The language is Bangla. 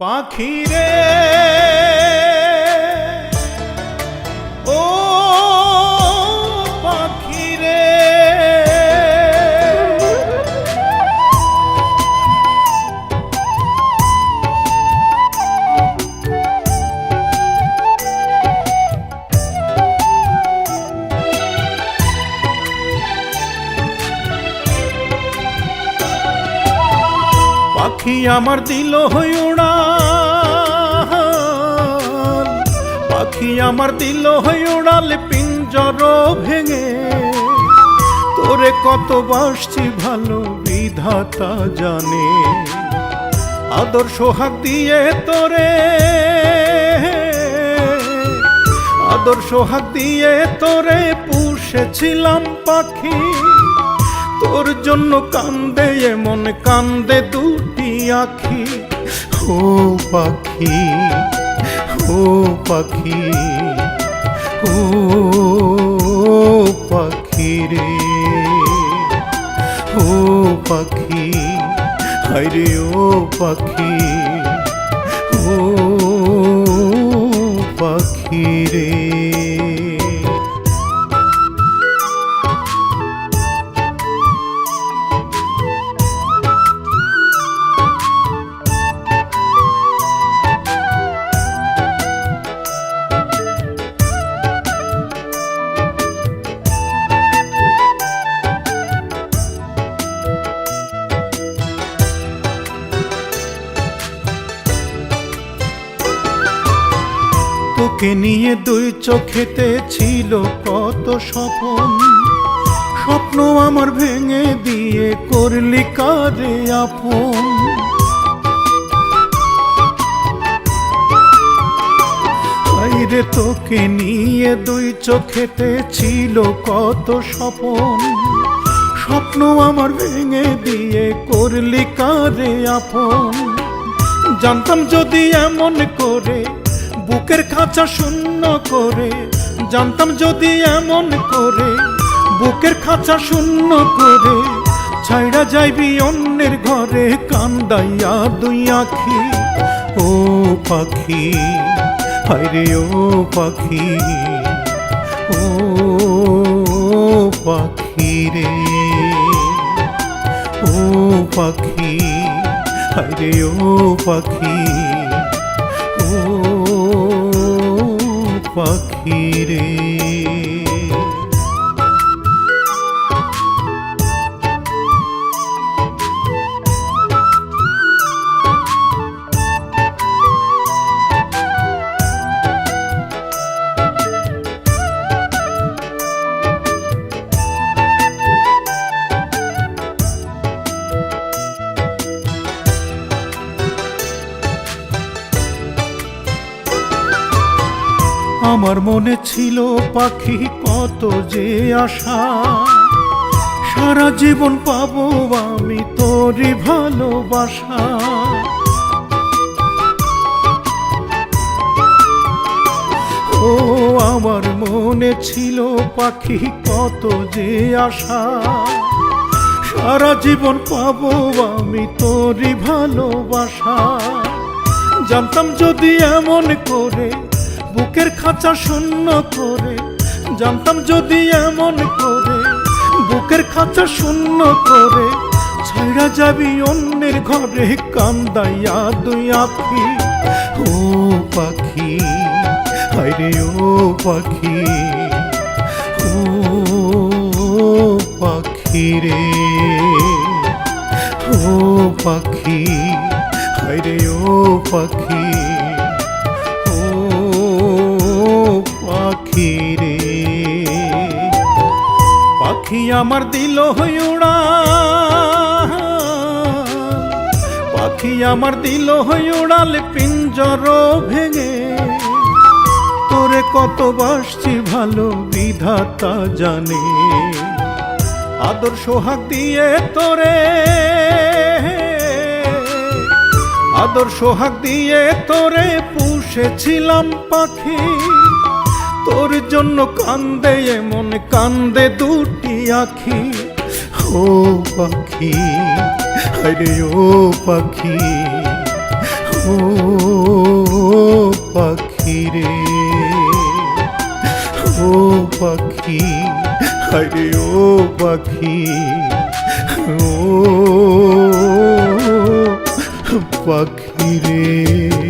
পাখি রে পাখি আমার দিল হই উড়াল। পাখি আমার দিল হই উড়াল, পিঞ্জর ভেঙে। তোরে কত বাসছি ভালো বিধাতা জানে। আদর সোহাগ দিয়ে তোরে। আদর সোহাগ দিয়ে তোরে পুষেছিলাম পাখি। তোর জন্য কান্দে, এমন কান্দে দুটি আখি ও পাখি ও পাখি ও পাখি রে ও পাখি হায়রে ও পাখি। তোকে নিয়ে দুই চোখেতে ছিল কত স্বপন। স্বপ্ন আমার ভেঙে দিয়ে করলি কারে আপন। তোকে নিয়ে দুই চোখেতে ছিল কত স্বপন। স্বপ্ন আমার ভেঙে দিয়ে করলি কারে আপন। জানতাম যদি এমন করে বুকের খাঁচা শূন্য করে, জানতাম যদি এমন করে, বুকের খাঁচা শূন্য করে, ছাইড়া যাইবি অন্যের ঘরে, কান্দাইয়া দুই আখি। ও পাখি, হায়রে ও পাখি ও পাখি রে। ও পাখি, হায়রে ও পাখি। পাখি আমার মনে ছিল পাখি কত যে আশা। সারা জীবন পাবো আমি তোরই ভালোবাসা। ও, আমার মনে ছিল পাখি কত যে আশা। সারা জীবন পাবো আমি তোরই ভালোবাসা। জানতাম যদি এমন করে বুকের খাঁচা শূন্য করে, জানতাম যদি এমন করে, বুকের খাঁচা শূন্য করে, ছাইড়া যাবি অন্যের ঘরে, কান্দাইয়া দুই আখি। ও পাখি, হায়রে ও পাখি ও পাখি রে। ও পাখি, হায়রে ও পাখি। পাখি রে পাখি আমার দিল হই উড়া। পাখি আমার দিল হই উড়াল পিঞ্জর ভেঙে। তোরে কত বাসছি ভালো বিধাতা জানে। আদর সোহাগ দিয়ে তোরে। আদর সোহাগ দিয়ে তোরে পুষেছিলাম পাখি। তোর জন্য কান্দে, এমন কান্দে দুটি আখি। ও পাখি আরে ও পাখি ও পাখি রে। ও পাখি আরে ও পাখি ও পাখি রে।